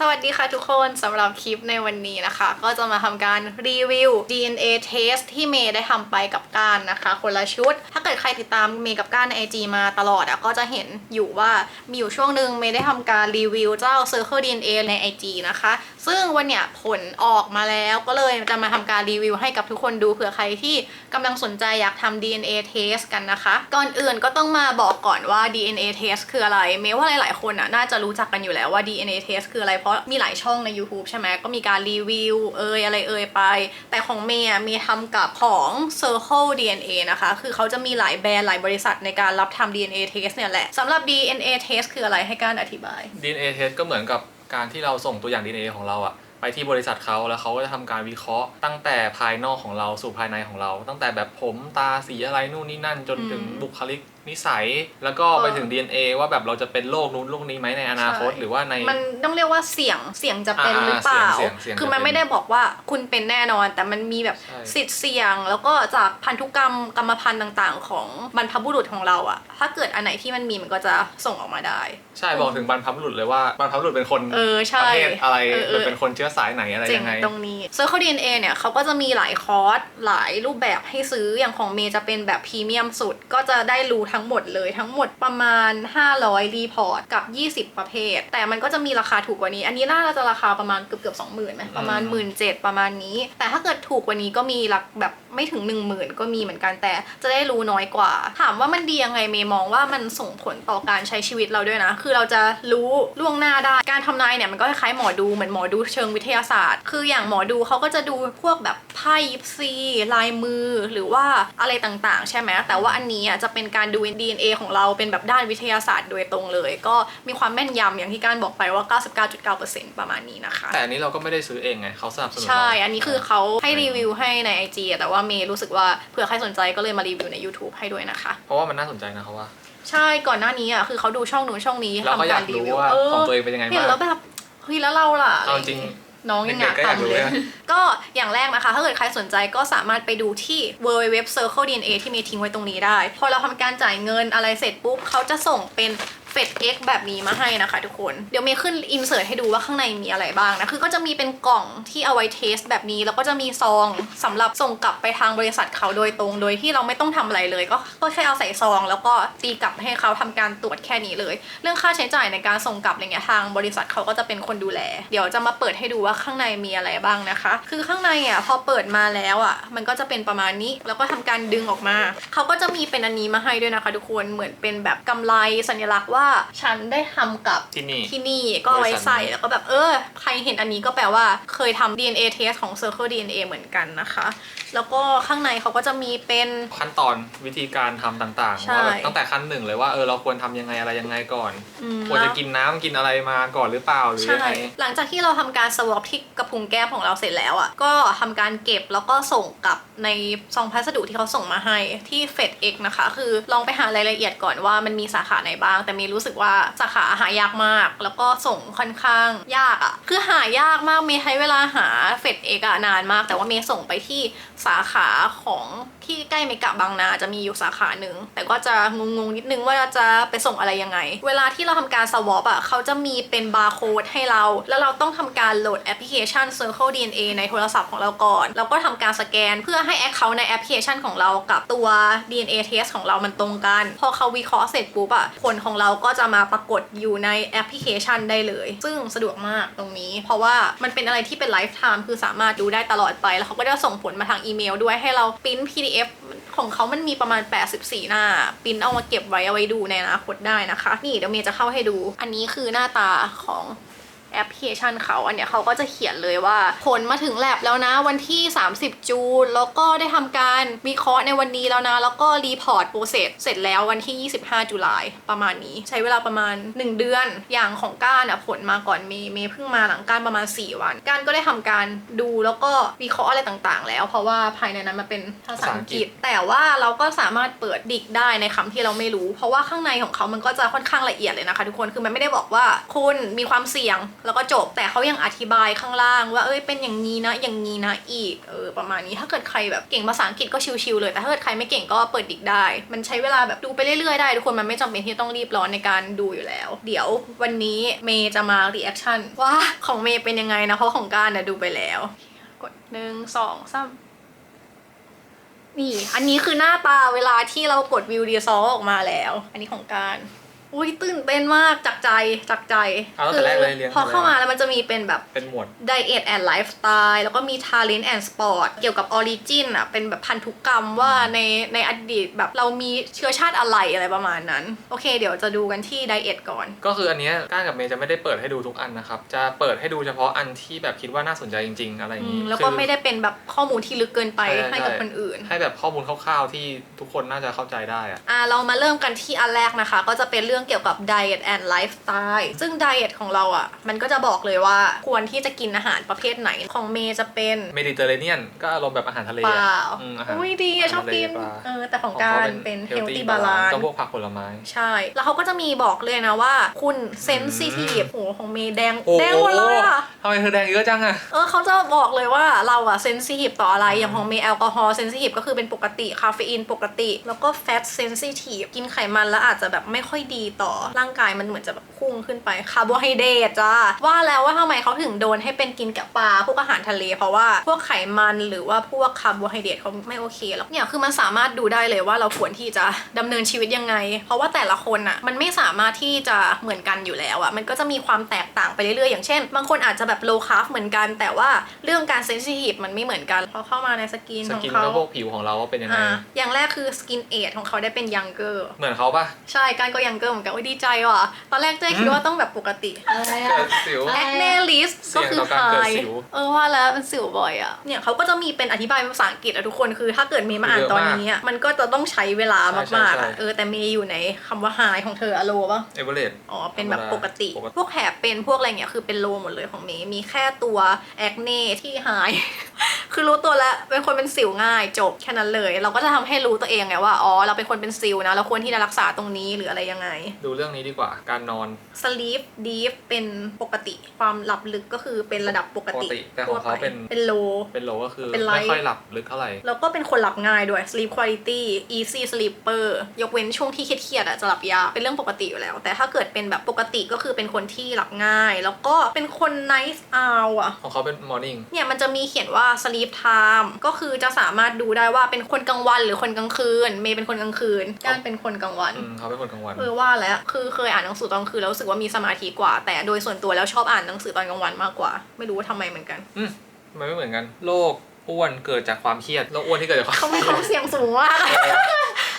สวัสดีค่ะทุกคนสำหรับคลิปในวันนี้นะคะ ก็จะมาทำการรีวิว DNA test ที่เมย์ได้ทำไปกับก้านนะคะ คนละชุด ถ้าเกิดใครติดตามเมย์กับก้านใน IG มาตลอดอะก็จะเห็นอยู่ว่ามีอยู่ช่วงหนึ่งเมย์ได้ทำการรีวิวเจ้า Circle DNA ใน IG นะคะ ซึ่งวันเนี้ยผลออกมาแล้วก็เลยจะมาทำการรีวิวให้กับทุกคนดูเผื่อใครที่กำลังสนใจอยากทำ DNA test กันนะคะ ก่อนอื่นก็ต้องมาบอกก่อนว่า DNA test คืออะไร เมย์ว่าหลาย ๆ คนอะน่าจะรู้จักกันอยู่แล้วว่า DNA test คืออะไรราะมีหลายช่องใน YouTube ใช่ไหมก็มีการรีวิวเอยอะไรเอยไป แต่ของเมย์อะมีทำกับของ Circle DNA นะคะ คือเขาจะมีหลายแบรนด์หลายบริษัทในการรับทำ DNA test เนี่ยแหละสำหรับ DNA test คืออะไรให้การอธิบาย DNA test ก็เหมือนกับการที่เราส่งตัวอย่าง DNA ของเราอะไปที่บริษัทเขาแล้วเขาก็จะทำการวิเคราะห์ ตั้งแต่ภายนอกของเราสู่ภายในของเรา ตั้งแต่แบบผมตาสีอะไรนู่นนี่นั่นจนถึงอืมบุคลิก นิสัยแล้วก็ไปเออถึง DNA ว่าแบบเราจะเป็นโรคนู้นโรคนี้ไหมในอนาคตใช่หรือว่าใน มันต้องเรียกว่าเสี่ยงเสี่ยงจะเป็นอ่าหรือเปล่า เสี่ยงเสี่ยงคือมันจะเป็นไม่ได้บอกว่าคุณเป็นแน่นอน แต่มันมีแบบใช่ สิทธิ์เสี่ยง แล้วก็จากพันธุกรรมกรรมพันธุ์ต่างๆ ของบรรพบุรุษของเราอะถ้าเกิดอันไหนที่มันมีมันก็จะส่งออกมาได้ ใช่บอกถึงบรรพบุรุษเลยว่าบรรพบุรุษเป็นคนเออใช่ประเภทอะไรเออเออ เป็นคนเชื้อสายไหนอะไรเจ๋ยังงไง ตรงนี้ Circle DNA เนี่ยเขาก็จะมีหลายคอร์สหลายรูปแบบให้ซื้ออย่างของเมย์จะเป็นแบบพรีเมียมสุด ก็จะได้รู้ทั้งหมดเลยทั้งหมดประมาณ 500 รีพอร์ตกับ 20 ประเภท แต่มันก็จะมีราคาถูกกว่านี้ อันนี้น่าจะราคาประมาณเกือบเกือบสองหมื่นไหมประมาณอืมหมื่นเจ็ดประมาณนี้ แต่ถ้าเกิดถูกกว่านี้ก็มีหลักแบบไม่ถึง 1 0,000 ก็มีเหมือนกันแต่จะได้รู้น้อยกว่า ถามว่ามันดียังไงเมย์มองว่ามันส่งผลต่อการใช้ชีวิตเราด้วยนะ คือเราจะรู้ล่วงหน้าได้ การทำนายเนี่ยมันก็คล้ายๆหมอดูเหมือนหมอดูเชิงวิทยาศาสตร์ คืออย่างหมอดูเขาก็จะดูพวกแบบไพ่ยิปซีลายมือหรือว่าอะไรต่างๆ ใช่ไหมแต่ว่าอันนี้อะจะเป็นการดู DNA ของเราเป็นแบบด้านวิทยาศาสตร์โดยตรงเลย ก็มีความแม่นยำอย่างที่การบอกไปว่า 99.9%ประมาณนี้นะคะ แต่อันนี้เราก็ไม่ได้ซื้อเองไงเขาสนับสนุนใช่เราอันนี้คือเขาให้รีวิวให้ใน IG อะแต่ว่าเมย์รู้สึกว่าเผื่อใครสนใจก็เลยมารีวิวใน YouTube ให้ด้วยนะคะ เพราะว่ามันน่าสนใจนะเขาว่า ใช่ก่อนหน้านี้อะคือเขาดูช่องนู้นช่องนี้เราก็ทำอยาการกรีรู้วิวว่าเออของตัวเองเป็นยังไงเห็นบ้างแล้วแบบเฮ้ยแล้วเราล่ะ เอาจริง น้องยังอยากเด็กๆก็อยากทำรู้เลยนะก็อย่างแรกนะคะ ถ้าเกิดใครสนใจก็สามารถไปดูที่ www circle dna ที่มีทิ้งไว้ตรงนี้ได้ พอเราทำการจ่ายเงินอะไรเสร็จปุ๊บเขาจะส่งเป็น เฟด X แบบนี้มาให้นะคะทุกคน เดี๋ยวเมย์ขึ้นอินเสิร์ตให้ดูว่าข้างในมีอะไรบ้างนะ คือก็จะมีเป็นกล่องที่เอาไว้เทสแบบนี้ แล้วก็จะมีซองสำหรับส่งกลับไปทางบริษัทเขาโดยตรง โดยที่เราไม่ต้องทำอะไรเลย ก็ก็แค่เอาใส่ซอง แล้วก็ตีกลับให้เขาทำการตรวจแค่นี้เลย เรื่องค่าใช้จ่ายในการส่งกลับอะไรเงี้ยทางบริษัทเขาก็จะเป็นคนดูแล เดี๋ยวจะมาเปิดให้ดูว่าข้างในมีอะไรบ้างนะคะ คือข้างในอะพอเปิดมาแล้วอะมันก็จะเป็นประมาณนี้ แล้วก็ทำการดึงออกมา เขาก็จะมีเป็นอันนี้มาให้ด้วยนะคะ ทุกคน เหมือนเป็นแบบกำไรสัญลักษณ์ว่าฉันได้ทำกับที่นี่ที่นี่ก็เอาไว้ใส่บริษัทนี้แล้วก็แบบเออ ใครเห็นอันนี้ก็แปลว่าเคยทำ DNA test ของ Circle DNA เหมือนกันนะคะ แล้วก็ข้างในเขาก็จะมีเป็นขั้นตอนวิธีการทำต่างใช่ๆว่าแบบตั้งแต่ขั้นหนึ่งเลยว่าเออเราควรทำยังไงอะไรยังไงก่อนอืมควรจะกินน้ำกินอะไรมาก่อนหรือเปล่าหรือใช่ยังไงหลังจากที่เราทำการสวอปที่กระพุ้งแก้มของเราเสร็จแล้วอะก็ทำการเก็บแล้วก็ส่งกลับในซองพัสดุที่เขาส่งมาให้ที่ FedEx นะคะ คือลองไปหารายละเอียดก่อนว่ามันมีสาขาไหนบ้างแต่เมย์รู้สึกว่าสาขาหายากมาก แล้วก็ส่งค่อนข้างยากอะ คือหายากมากเมย์ใช้เวลาหา FedEx อะนานมาก แต่ว่าเมย์ส่งไปที่สาขาของที่ใกล้เมกะบางนาจะมีอยู่สาขาหนึ่งแต่ก็จะงงๆนิดนึงว่าจะไปส่งอะไรยังไง เวลาที่เราทำการสวอปอะเขาจะมีเป็นบาร์โค้ดให้เรา แล้วเราต้องทำการโหลดแอปพลิเคชัน Circle DNA ในโทรศัพท์ของเราก่อน แล้วก็ทำการสแกนเพื่อให้แอคเคาท์ในแอปพลิเคชันของเรากับตัว DNA test ของเรามันตรงกัน พอเขาวิเคราะห์เสร็จปุ๊บอะผลของเราก็จะมาปรากฏอยู่ในแอปพลิเคชันได้เลย ซึ่งสะดวกมากตรงนี้ เพราะว่ามันเป็นอะไรที่เป็นไลฟ์ไทม์คือสามารถดูได้ตลอดไป แล้วเขาก็จะส่งผลมาทางอีเมลด้วยให้เราพิมพ์ PDF ของเขามันมีประมาณ 84 หน้าปิ้นเอามาเก็บไว้เอาไว้ดูในอนาคตได้นะคะ นี่เดี๋ยวเมย์จะเข้าให้ดู อันนี้คือหน้าตาของ แอปพลิเคชันเขาอันเนี้ยเขาก็จะเขียนเลยว่า ผลมาถึงแลบแล้วนะวันที่ 30 จูน แล้วก็ได้ทำการวิเคราะห์ในวันนี้แล้วนะ แล้วก็รีพอร์ตโปรเซสเสร็จแล้ววันที่ 25 จุลายประมาณนี้ ใช้เวลาประมาณ 1 เดือนอย่างของก้านอะผลมาก่อนเมย์เมย์เพิ่งมาหลังก้านประมาณ 4 วัน ก้านก็ได้ทำการดูแล้วก็วิเคราะห์อะไรต่างๆ แล้ว เพราะว่าภายในนั้นมันเป็นภาษาอังกฤษ แต่ว่าเราก็สามารถเปิดดิกได้ในคำที่เราไม่รู้ เพราะว่าข้างในของเขามันก็จะค่อนข้างละเอียดเลยนะคะ ทุกคนคือมันไม่ได้บอกว่าคุณมีความเสี่ยงแล้วก็จบแต่เขายังอธิบายข้างล่าง ว่าเอ้ยเป็นอย่างนี้นะ อย่างนี้นะอีกเออประมาณนี้ถ้าเกิดใครแบบเก่งภาษาอังกฤษก็ชิวๆเลย แต่ถ้าเกิดใครไม่เก่งก็เปิดดิกได้ มันใช้เวลาแบบดูไปเรื่อยๆได้ทุกคนมันไม่จำเป็นที่ต้องรีบร้อนในการดูอยู่แล้ว เดี๋ยววันนี้เมย์จะมารีแอคชั่นว่าของเมย์เป็นยังไงนะเพราะของการนี่ยดูไปแล้ว กดหนึ่งสองสามนี่ อันนี้คือหน้าตาเวลาที่เรากดวิวดีซอออกมาแล้ว อันนี้ของการ อุ้ยตื่นเต้นมากจากใจจากใจเอาตั้งแต่แรกเลยเรียงพอเข้ามาตั้งแต่แรกแล้วมันจะมีเป็นแบบเป็นหมวด Diet and Lifestyle แล้วก็มี Talent and Sport เกี่ยวกับ Origin อะเป็นแบบพันธุกรรมว่าในในอดีตแบบเรามีเชื้อชาติอะไรอะไรประมาณนั้น โอเค เดี๋ยวจะดูกันที่ Diet ก่อน ก็คืออันเนี้ยก้านกับเมย์จะไม่ได้เปิดให้ดูทุกอันนะครับ จะเปิดให้ดูเฉพาะอันที่แบบคิดว่าน่าสนใจจริง ๆ อะไรอย่าอืงมนี้แล้วก็คือไม่ได้เป็นแบบข้อมูลที่ลึกเกินไปใช่ให้กับใช่คนอื่น ให้แบบข้อมูลคร่าวๆที่ทุกคนน่าจะเข้าใจได้อะอ่าเรามาเริ่มกันที่อันแรกนะคะ ก็จะเป็นเรื่องเกี่ยวกับ diet and lifestyle ซึ่ง diet ของเราอะ มันก็จะบอกเลยว่าควรที่จะกินอาหารประเภทไหนของเมย์จะเป็นเมดิเตอร์เรเนียนก็อารมณ์แบบอาหารทะเลเปอะล่าอืมอาหารอุ้ยดีอะชอบกินทะเลปลาเออแต่ของของกาเขารเป็น healthy healthy balance ก็พวกผักผลไม้ ใช่ แล้วเขาก็จะมีบอกเลยนะว่า คุณ sensitive โหของเมย์แดงโอ้โหแดงหมดเลยอะทำไมเธอแดงเยอะจังอะเออเขาจะบอกเลยว่าเราอะเซนซิทีฟต่ออะไรอย่างของเมย์แอลกอฮอล์เซนซิทีฟก็คือเป็นปกติคาเฟอีนปกติ แล้วก็แฟตเซนซิทีฟกินไขมันแล้วอาจจะแบบไม่ค่อยดีต่อร่างกายมันเหมือนจะแบบพุ่งขึ้นไปคาร์โบไฮเดรตจ้าว่าแล้วว่าทำไมเขาถึงโดนให้เป็นกินกับปลาพวกอาหารทะเล เพราะว่าพวกไขมันหรือว่าพวกคาร์โบไฮเดรตเขาไม่โอเคแล้วเนี่ยคือมันสามารถดูได้เลยว่าเราควรที่จะดำเนินชีวิตยังไง เพราะว่าแต่ละคนอะมันไม่สามารถที่จะเหมือนกันอยู่แล้วอะมันก็จะมีความแตกต่างไปเรื่อยๆอย่างเช่น บางคนอาจจะแบบ low carb เหมือนกัน แต่ว่าเรื่องการ sensitive มันไม่เหมือนกันพอเข้ามาในสกินสของกินเขาก็พวกผิวของเราว่าเป็นยังไงอะอย่างแรกคือ skin age ของเขาได้เป็น younger เหมือนเขาปะใช่การก็ younger เหมือนกันโอ้ยดีใจว่ะ ตอนแรกเจ๊คิดว่าต้องแบบปกติอะไรเกิอะดสิวอะไร acne list เสี่ก็ยงคือต่อการเกิด high สิวเออว่าแล้วเป็นสิวบ่อยอะ เนี่ยเขาก็จะมีเป็นอธิบายเป็นภาษาอังกฤษอะทุกคนคือถ้าเกิดเมย์มาอ่านตอนนี้อะมันก็จะต้องใช้เวลามากๆอะเออแต่เมย์อยู่ในคำว่า high ของเธออะโลป่ะ เอเวอเรสอ๋อ เป็นแบบปกติ ปกติ พวกแผลเป็นพวกอะไรเงี้ย คือเป็นโลหมดเลยของเมย์มีแค่ตัวแอคเน่ที่หาย คือรู้ตัวแล้ว เป็นคนเป็นสิวง่ายจบแค่นั้นเลย เราก็จะทำให้รู้ตัวเองไงว่า อ๋อ เราเป็นคนเป็นสิวนะ เราควรที่จะรักษาตรงนี้หรืออะไรยังไงดูเรื่องนี้ดีกว่า การนอน sleep deep เป็นปกติ ความหลับลึกก็คือเป็นระดับปกติปกติแต่ของเขาเป็นเป็น low เป็นโลก็คือเป็นไลท์ไม่ค่อยหลับลึกเท่าไหร่ แล้วก็เป็นคนหลับง่ายด้วย sleep quality easy sleeper ยกเว้นช่วงที่เครียดๆอะจะหลับยากเป็นเรื่องปกติอยู่แล้ว แต่ถ้าเกิดเป็นแบบปกติก็คือเป็นคนที่หลับง่าย แล้วก็เป็นคน nice owl อะของเขาเป็นมอร์นิ่งเนี่ยมันจะมีเขียนว่า sleep time ก็คือจะสามารถดูได้ว่าเป็นคนกลางวันหรือคนกลางคืน เมย์เป็นคนกลางคืนก้านเป็นคนกลางวันอืมเขาเป็นคนกลางวันเออว่าแล้ว คือเคยอ่านหนังสือตอนกลางคืนแล้วรู้สึกว่ามีสมาธิกว่า แต่โดยส่วนตัวแล้วชอบอ่านหนังสือตอนกลางวันมากกว่า ไม่รู้ว่าทำไมเหมือนกัน อืมทำไมไม่เหมือนกัน โรคอ้วนเกิดจากความเครียด โรคอ้วนที่เกิดจากความเขาเครียเขาดเสียงสูงมาก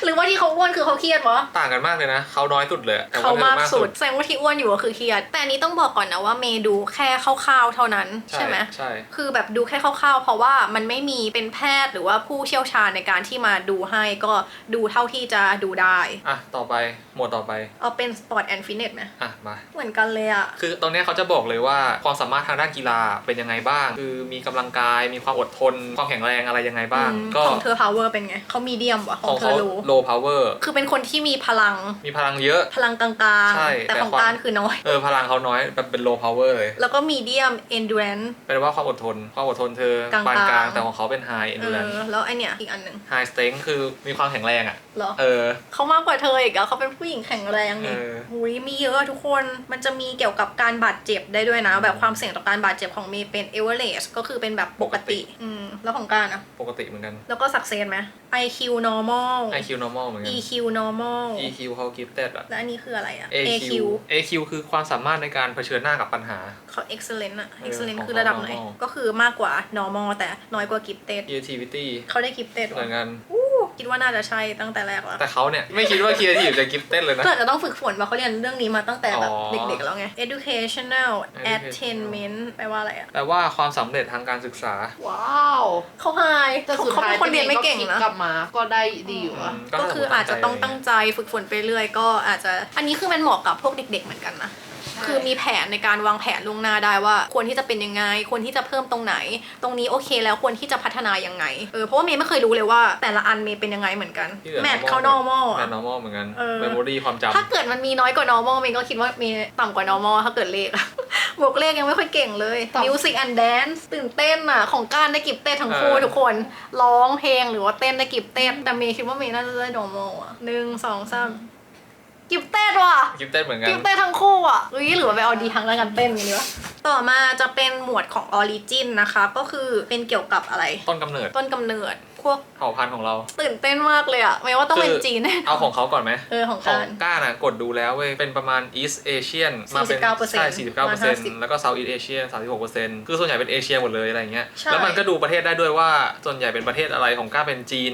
หรือว่าที่เขาอ้วนคือเขาเครียดวะต่างกันมากเลยนะเขาน้อยสุดเลยแต่เขาว่าธอมากสุดแสดงว่าที่อ้วนอยู่ก็คือเครียด แต่อันนี้ต้องบอกก่อนนะว่าเมย์ดูแค่คร่าวๆเท่านั้นใช่ใช่ไหมใช่คือแบบดูแค่คร่าวๆ เพราะว่ามันไม่มีเป็นแพทย์หรือว่าผู้เชี่ยวชาญในการที่มาดูให้ก็ดูเท่าที่จะดูได้อะต่อไปหมวดต่อไปเอาเป็นสปอร์ตแอนด์ฟิตเนสไหมอะมาเหมือนกันเลยอะคือตรงเนี้ยเขาจะบอกเลยว่าความสามารถทางด้านกีฬาเป็นยังไงบ้าง คือมีกำลังกายมีความอดทนความแข็งแรงอะไรยังไงบ้างอืมก็ของเธอ power เป็นไงเขามีเดียมวะขขอองงเธเขาอโล low power คือเป็นคนที่มีพลัง มีพลังเยอะ พลังกลางใช่ๆ แต่แต่ของความ การคือน้อย เออพลังเขาน้อยแบบเป็น low power เลยแล้วก็มีเดียม endurance แปลว่าความอดทน ความอดทนเธอกลางๆ ปานกลาง แต่ของเขาเป็น high เอ endurance อแล้วไอเนี้ยอีกอันหนึ่ง high strength คือมีความแข็งแรงอะ เหรอ เออ เขามากกว่าเธออีกอะเขาเป็นผู้หญิงแข็งแรงนี่เออ หุยมีเยอะทุกคน มันจะมีเกี่ยวกับการบาดเจ็บได้ด้วยนะ แบบความเสี่ยงต่อการบาดเจ็บของเมย์เป็น average ก็คือเป็นแบบปกติ อืม แล้วของการอะปกติเหมือนกัน แล้วก็ success ไหม IQ normal IQ normal เหมือนกัน EQ normal EQ เขา gifted อะแล้วอันนี้คืออะไรอะ AQ AQ คือความสามารถในการเผชิญหน้ากับปัญหาเขา excellent อะเออ excellent ของคือระดับไหนเขา normal ก็คือมากกว่า normal แต่น้อยกว่า gifted creativity เขาได้ gifted เหมือนกันอู้ คิดว่าน่าจะใช่ตั้งแต่แรกแล้วแต่เขาเนี่ยไม่คิดว่า creative จะ gifted เลยนะก็อาจจะต้องฝึกฝนมาเขาเรียนเรื่องนี้มาตั้งแต่แบบอ๋อเด็กๆแล้วไง educational Educational attainment แปลว่าอะไรอะแปลว่าความสำเร็จทางการศึกษา ว้าวเขาไฮแต่เขาสุดเขาท้ายเป็นคนเรียนไม่เก่งคิดนะกลับมา ก็ได้ดีอยู่อะก็คืออาจจะต้องตั้งใจฝึกฝนไปเรื่อยก็อาจจะ อันนี้คือมันเหมาะกับพวกเด็ก ๆ เหมือนกันนะ คือมีแผนในการวางแผนล่วงหน้าได้ว่า ควรที่จะเป็นยังไง ควรที่จะเพิ่มตรงไหน ตรงนี้โอเคแล้วควรที่จะพัฒนายังไงเออเพราะว่าเมย์ไม่เคยรู้เลยว่า แต่ละอันเมย์เป็นยังไงเหมือนกันที่เหลือแมท normal เขา normal แมอะ ท normal เหมือนกันเออ memory ความจำถ้าเกิดมันมีน้อยกว่า normal เมย์ก็คิดว่ามีต่ำกว่า normal ถ้าเกิดเลขอะบวกเลขยังไม่ค่อยเก่งเลย ต่ำ music and dance ตื่นเต้นอะของการได้กิบเต้นทั้งคู่เออทุกคน ร้องเพลงหรือว่าเต้นได้กิบเต้นแต่เมย์คิดว่าเมย์น่าจะได้ normal อะหนึ่งสองสาม กิบเต้นว่ะกิฟเต้นเหมือนกันกิฟเต้นทั้งคู่อะเฮ้ยหรือว่าไปเอาดีทั้งแล้วกันเต้นอย่างนี้วะต่อมาจะเป็นหมวดของ Origin นะคะ ก็คือเป็นเกี่ยวกับอะไร ต้นกำเนิดต้นกำเนิดพ วกเผ่าพันธุ์ของเรา ตื่นเต้นมากเลยอะไม่ว่าต้องเป็นจีนแน่นนเอาของเขาก่อนไหมเออของของการก้าน่ะกดดูแล้วเว้ย เป็นประมาณ East Asian มาเป็น49%ใช่มา50 49%แล้วก็ South East Asian 36%คือส่วนใหญ่เป็นเอเชียหมดเลยอะไรอย่างเงี้ยใช่ แล้วมันก็ดูประเทศได้ด้วยว่าส่วนใหญ่เป็นประเทศอะไรของก้าเป็นจีน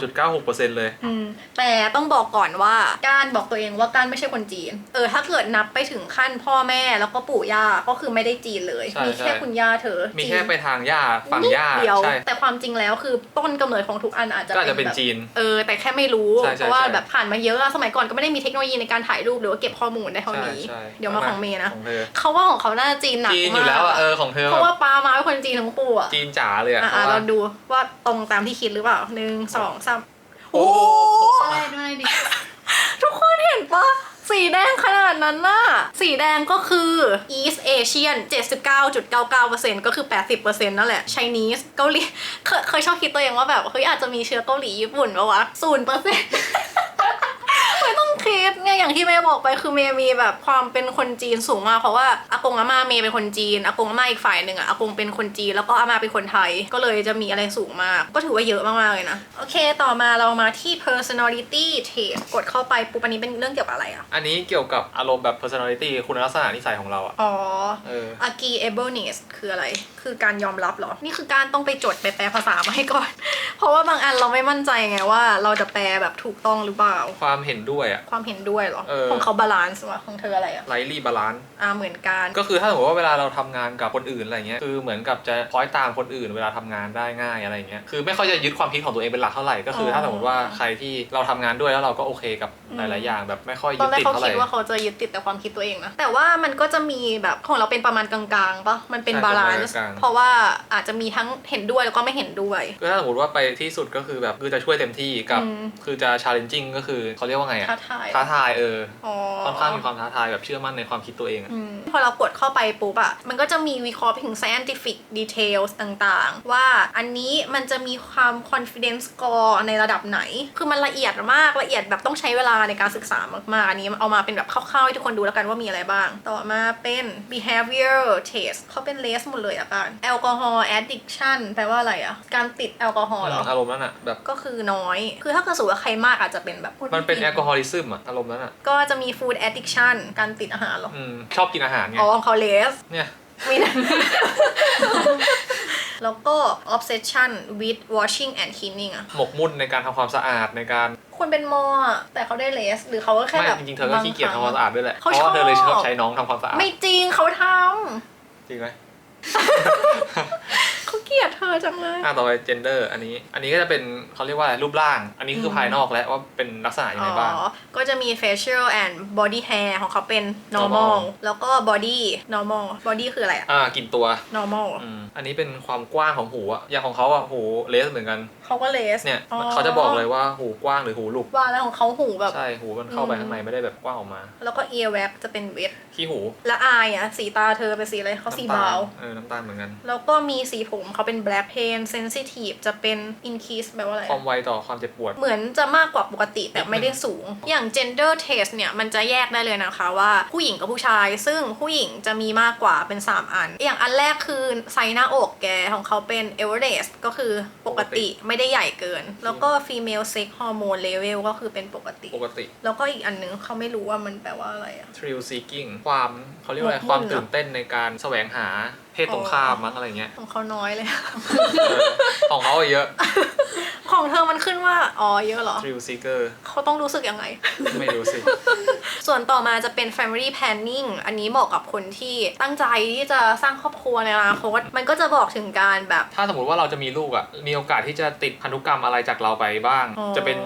49.96%เลย อืมแต่ต้องบอกก่อนว่าการบอกตัวเองว่าการไม่ใช่คนจีน เออ ถ้าเกิดนับไปถึงขั้นพ่อแม่แล้วก็ปู่ย่าก็คือไม่ได้จีนเลย ใช่มีแค่ใช่ คุณย่าเธอมีจีนแค่ไปทางย่าฝั่งย่านิดเดียว ใช่ แต่ความจริงแล้วคือต้นกำเนิดของทุกอันอาจจะก็อาจจะเป็นแบบจีน เออ แต่แค่ไม่รู้ใช่ใช่เพราะว่าใช่แบบผ่านมาเยอะอะสมัยก่อนก็ไม่ได้มีเทคโนโลยีในการถ่ายรูปหรือว่าเก็บข้อมูลได้เท่านี้ใช่ใช่เดี๋ยวมาของเมย์นะของเธอเขาว่าของเขาน่าจะจีนหนักจีนอมายู่กแล้วอะเออของเธอเพราะว่าป้ามาเป็นคนจีนทั้งปู่อะจีนจ๋าเลยอะอะเพอะราะว่าเราดูว่าตรงตามที่คิดหรือเปล่าหนึ่งสองสามโอ้ได้ด้วยดิทุกคนเห็นปะ สีแดงขนาดนั้นน่ะ สีแดงก็คือ East Asian 79.99%ก็คือ 80%นั่นแหละ Chinese เกาหลีเคยเคยชอบคิดตัวเองว่าแบบ เฮ้ยอาจจะมีเชื้อเกาหลีญี่ปุ่นปะวะศูนย์เปอร์เซ็นต์ ไม่ต้องคิดเนี่ยอย่างที่เมย์บอกไปคือเมย์มีแบบความเป็นคนจีนสูงมากเพราะว่าอากงอาม่าเมย์เป็นคนจีนอากงอาม่าอีกฝ่ายหนึ่งอะอากงเป็นคนจีนแล้วก็อาม่าเป็นคนไทย ก็เลยจะมีอะไรสูงมาก ก็ถือว่าเยอะมากๆเลยนะ โอเค ต่อมาเรามาที่ personality test กดเข้าไปปุ๊บอันนี้เป็นเรื่องเกี่ยวกับอะไรอะอันนี้เกี่ยวกับอารมณ์แบบ personality คุณลักษณะนิสัยของเราอะอ๋อ เออ agreeableness คืออะไร คือการยอมรับเหรอ นี่คือการต้องไปจดไปแปลภาษามาให้ก่อน เพราะว่าบางอันเราไม่มั่นใจไงว่า เราจะแปลแบบถูกต้องหรือเปล่า ความเห็นด้วยอะความเห็นด้วยเหรอ เออ ของเขาบาลานซ์วะของเธออะไรอะไลลี่บาลานซ์อ่าเหมือนกัน ก็คือถ้าสมมติว่าเวลาเราทำงานกับคนอื่นอะไรเงี้ยคือเหมือนกับจะคล้อยตามคนอื่นเวลาทำงานได้ง่ายอะไรเงี้ยคือไม่ค่อยจะยึดความคิดของตัวเองเป็นหลักเท่าไหร่ก็คือออ ถ้าสมมติว่าใครที่เราทำงานด้วยแล้วเราก็โอเคกับอืมหลายๆอย่างแบบไม่ค่อยตยึอดนแรกติดเขาเท่าไหคิดร่ว่าเขาจะยึดติดแต่ความคิดตัวเองนะ แต่ว่ามันก็จะมีแบบของเราเป็นประมาณกลางๆปะมันเป็นใช่บาลานซ์ประมาณกลางๆเพราะว่าอาจจะมีทั้งเห็นด้วยแล้วก็ไม่เห็นด้วย ก็ถ้าสมมติว่าไปที่สุดก็คือแบบคือจะช่วยเต็มที่กับ อืม คือจะ challenging ก็คือเขาเรียกว่าไงอะท้าทายท้าทายเอออ๋อ ค่อนข้างมีความท้าทายแบบเชื่อมั่นในความคิดตัวเองอะ อืมพอเรากดเข้าไปปุ๊บอะมันก็จะมีวิเคราะห์ไปถึง scientific details ต่างๆ ว่าอันนี้มันจะมีความ confidence score ในระดับไหน คือมันละเอียดมากละเอียดแบบต้องใช้เวลาในการศึกษามากๆ อันนี้เอามาเป็นแบบคร่าวๆ ให้ทุกคนดูแล้วกันว่ามีอะไรบ้าง ต่อมาเป็น behavior test เขาเป็น list หมดเลยอะกัน alcohol addiction แปลว่าอะไรอะการติดแอลกอฮอล์เหรออารมณ์นั้นอะแบบ ก็คือน้อย คือถ้าเกิดสมมติว่าใครมากอาจจะเป็นแบบ มันเป็นแอลกอฮอลิซึมอะอารมณ์นั้นอะก็จะมี food addiction การติดอาหารเหรออืมชอบกินอาหารไงอ๋อของเขา less เนี่ยมีนะ แล้วก็ obsession with washing and cleaning อะหมกมุ่นในการทำความสะอาดในการคนเป็นมออะแต่เขาได้เลส หรือเขาก็แค่ไม่แบบจริงๆเธอก็ขี้เกียจทำความสะอาดด้วยแหละเพเขาราะว่าเธอเลยชชออบบใช้น้องทำความสะอาดไม่จริงเขาทจริงไหมำ เขาเกลียดเธอจังเลย อะต่อไป gender อันนี้ อันนี้ก็จะเป็นเขาเรียกว่าอะไรรูปร่าง อันนี้คือภายนอกแล้วว่าเป็นลักษณะยังไงบ้างอ๋อก็จะมี facial and body hair ของเขาเป็น normal normal แล้วก็ body normal body คืออะไรอะ อ่ากินตัว normal อืมอันนี้เป็นความกว้างของหูอะอย่างของเขาอะหูเลสเหมือนกัน เขาก็เลสเนี่ยเขาจะบอกเลยว่าหูกว้างหรือหูหลุกว่าแล้วของเขาหูแบบใช่หูมันเข้าไปอืมข้างในไม่ได้แบบกว้างออกมา แล้วก็ ear wax จะเป็น wet ขี้หู และ eye อะสีตาเธอเป็นสีอะไรเขาสีน้ำตาบราลวเออน้ำตาลเหมือนกันแล้วก็มีสีผมเขาเป็น black pain sensitive จะเป็น increase แปลว่าอะไรความไวต่อความเจ็บปวด เหมือนจะมากกว่าปกติแต่ไม่ได้สูง อย่าง gender test เนี่ยมันจะแยกได้เลยนะคะว่าผู้หญิงกับผู้ชาย ซึ่งผู้หญิงจะมีมากกว่าเป็น 3 อัน อย่างอันแรกคือไซส์หน้าอกแกของเขาเป็น Everest ก็คือปกติไม่ได้ใหญ่เกิน แล้วก็ female sex hormone level ก็คือเป็นปกติ ปกติ แล้วก็อีกอันนึงเขาไม่รู้ว่ามันแปลว่าอะไรอะ thrill seeking ความเขาเรียกว่าอะไรหมกมุ่นความตื่นเต้นในการแสวงหาเพ ศตรงข้ามมั้งอะไรเงี้ยของเขาน้อยเลย เออของเขาอะเยอะ ของเธอมันขึ้นว่า อ๋อเยอะเหรอ thrill seeker เขาต้องรู้สึกยังไง ไม่รู้สิ ส่วนต่อมาจะเป็น family planning อันนี้เหมาะกับคนที่ตั้งใจที่จะสร้างครอบครัวในอนาคต มันก็จะบอกถึงการแบบ ถ้าสมมติว่าเราจะมีลูกอะ มีโอกาสที่จะติดพันธุกรรมอะไรจากเราไปบ้างอ๋อจะเป็น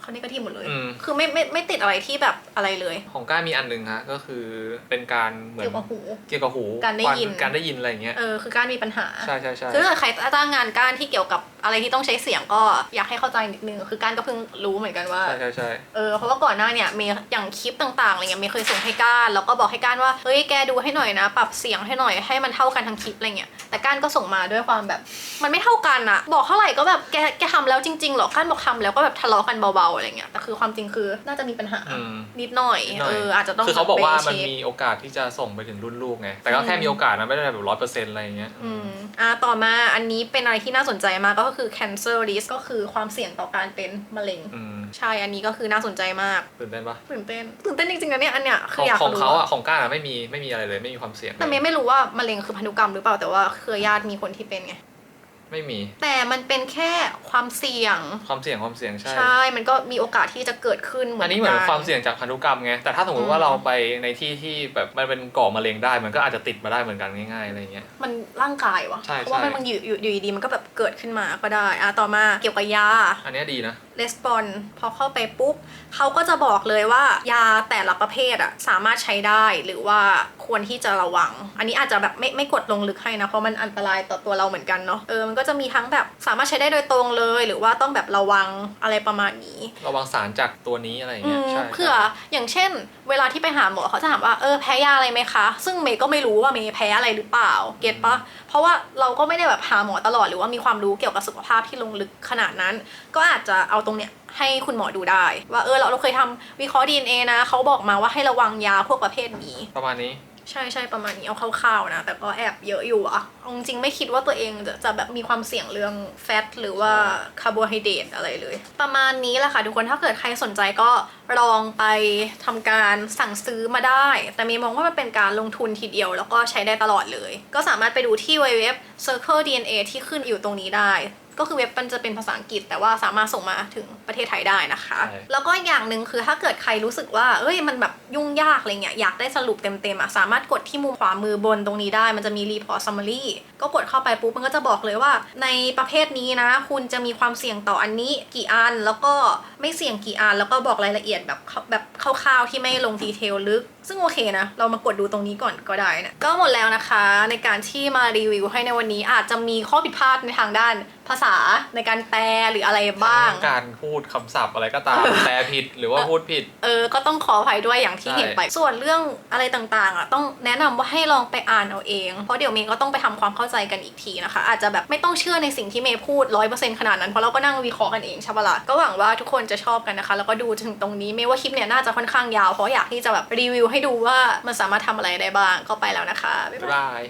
เขานี่ก็ทีหมดเลย อืม คือไม่ไม่ไม่ติดอะไรที่แบบ อะไรเลย ของก้ามีอันหนึ่งฮะก็คือเป็นการเหมือนเกี่ยวกับหู เกี่ยวกับหูการได้ยิน การได้ยินอะไรอย่างเงี้ยเออคือการมีปัญหาใช่ใช่ใช่คือถ้าเกิดใครจ้างงานการที่เกี่ยวกับอะไรที่ต้องใช้เสียงก็อยากให้เข้าใจนิดนึงคือการก็เพิ่งรู้เหมือนกันว่าใช่ใช่ใช่เออเพราะว่าก่อนหน้าเนี่ยเมย์อย่างคลิปต่างๆอะไรเงี้ยเมย์เคยส่งให้ก้านแล้วก็บอกให้ก้านว่าเฮ้ยแกดูให้หน่อยนะ ปรับเสียงให้หน่อยให้มันเท่ากันทั้งคลิปอะไรเงี้ยแต่ก้านก็ส่งมาด้วยความแบบ มันไม่เท่ากันอะบอกเท่าไหร่ก็แบบแกแกทำแล้วจริงๆเหรอก้านบอกทำแล้วก็แบบทะเลาะกันเบาๆอะไรเงี้ยแต่คือความจริงคือน่าจะมีปัญหาอืมนิดหน่อยนิดหน่เออยออาจจะต้องคือเขาบอกว่าแบบมันเช็ค มีโอกาสที่จะส่งไปถึงรุ่นลูกไง แต่ก็แค่อืม มีโอกาสนะไม่ได้แบบร้อยเปอร์เซ็นต์อะไรอย่างเงี้ย อืมอ่าต่อมาอันนี้เป็นอะไรที่น่าสนใจมากก็คือ cancer risk ก็คือความเสี่ยงต่อการเป็นมะเร็ง อืมใช่อันนี้ก็คือน่าสนใจมาก ตื่นเต้นปะตื่นเต้น ตื่นเต้นจริงๆนะเนี่ยอันเนี้ยขคือองอยากของรู้เขาอะของก้าอะไม่มีไม่มีอะไรเลยไม่มีความเสี่ยงแต่เมย์ไม่รู้ว่ามะเร็งคือพันธุกรรมหรือเปล่าแต่ว่าเครือญาติมีคนที่เป็นไง ไม่มี แต่มันเป็นแค่ความเสี่ยง ความเสี่ยงความเสี่ยงใช่ ใช่ มันก็มีโอกาสที่จะเกิดขึ้นเหมือัอนน นี้เหมือนกัความเสี่ยงจากพันธุกรรมไง แต่ถ้าสมมติว่าอืม เราไปในที่ที่แบบมันเป็นก่อมะเร็งได้ มันก็อาจจะติดมาได้เหมือนกันง่ายๆอะไรอย่างเงี้ย มันร่างกายวะใช่เพราะว่าใช่ มันมันอยู่อยู่อยู่ดีๆมันก็แบบเกิดขึ้นมาก็ได้อะต่อมาเกี่ยวกับยา อันเนี้ยดีนะ レスปอนพอเข้าไปปุ๊บเขาก็จะบอกเลยว่ายาแต่ละประเภทอะสามารถใช้ได้หรือว่าควรที่จะระวัง อันนี้อาจจะแบบไม่ไม่กดลงลึกให้นะเพราะมันอันตรายต่อตัวเราเหมือนกันเนาะเออมันก็จะมีทั้งแบบสามารถใช้ได้โดยตรงเลย หรือว่าต้องแบบระวังอะไรประมาณนี้ ระวังสารจากตัวนี้อะไรอย่างอืเงี้ยมใช่เผื่ออย่างเช่น เวลาที่ไปหาหมอเขาจะถามว่าเออแพ้ยาอะไรไหมคะ ซึ่งเมย์ก็ไม่รู้ว่าเมย์แพ้อะไรหรือเปล่าเก็ตปะเพราะว่าเราก็ไม่ได้แบบหาหมอตลอดหรือว่ามีความรู้เกี่ยวกับสุขภาพที่ลงลึกขนาดนั้น ก็อาจจะเอาตรงเนี้ยให้คุณหมอดูได้ ว่าเออเราเราเคยทำวิเคราะห์ DNA นะเขาบอกมาว่าให้ระวังยาพวกประเภทนี้ ประมาณนี้ ใช่ใช่ประมาณนี้เอาคร่าวๆนะ แต่ก็แอบเยอะอยู่อะเอาจริงๆไม่คิดว่าตัวเองจะจะแบบมีความเสี่ยงเรื่องแฟตหรือว่าคาร์โบไฮเดรตอะไรเลย ประมาณนี้แหละค่ะทุกคนถ้าเกิดใครสนใจก็ลองไปทำการสั่งซื้อมาได้ แต่เมย์มองว่ามันเป็นการลงทุนทีเดียว แล้วก็ใช้ได้ตลอดเลย ก็สามารถไปดูที่เว็บ Circle DNA ที่ขึ้นอยู่ตรงนี้ได้ ก็คือเว็บมันจะเป็นภาษาอังกฤษ แต่ว่าสามารถส่งมาถึงประเทศไทยได้นะคะใช่แล้วก็อย่างหนึ่งคือถ้าเกิดใครรู้สึกว่าเอ้ยมันแบบยุ่งยากอะไรเงี้ยอยากได้สรุปเต็มๆอะสามารถกดที่มุมขวามือบนตรงนี้ได้ มันจะมี report summary ก็กดเข้าไปปุ๊บมันก็จะบอกเลยว่า ในประเภทนี้นะ คุณจะมีความเสี่ยงต่ออันนี้กี่อัน แล้วก็ไม่เสี่ยงกี่อันแล้วก็บอกรายละเอียดแบบเข้าแบบคร่าวๆที่ไม่ลงดีเทลลึก ซึ่งโอเคนะ เรามากดดูตรงนี้ก่อนก็ได้นะ ก็หมดแล้วนะคะในการที่มารีวิวให้ในวันนี้อาจจะมีข้อผิดพลาดในทางด้านภาษาในการแปลหรืออะไรบ้างทั้การพูดคำศัพท์อะไรก็ตามแปลผิดหรือว่าพูดผิด เออ ก็ต้องขออภัยด้วยอย่างที่ใช่เห็นไป ส่วนเรื่องอะไรต่างๆอะต้องแนะนำว่าให้ลองไปอ่านเอาเอง เพราะเดี๋ยวเมย์ก็ต้องไปทำความเข้าใจกันอีกทีนะคะ อาจจะแบบไม่ต้องเชื่อในสิ่งที่เมย์พูดร้อยเปอร์เซ็นต์ขนาดนั้นเพราะเราก็นั่งวิเคราะห์กันเองใช่ปะล่ะก็หวังว่าทุกคนจะชอบกันนะคะ แล้วก็ดูถึงตรงนี้เมย์ว่าคลิปเนี่ยน่าจะค่อนข้างยาวเพราะอยากที่จะแบบรีวิวใให้ดูว่ามันสามารถทำอะไรได้บ้างก็ไปแล้วนะคะ บ๊ายบ๊าย บายบาย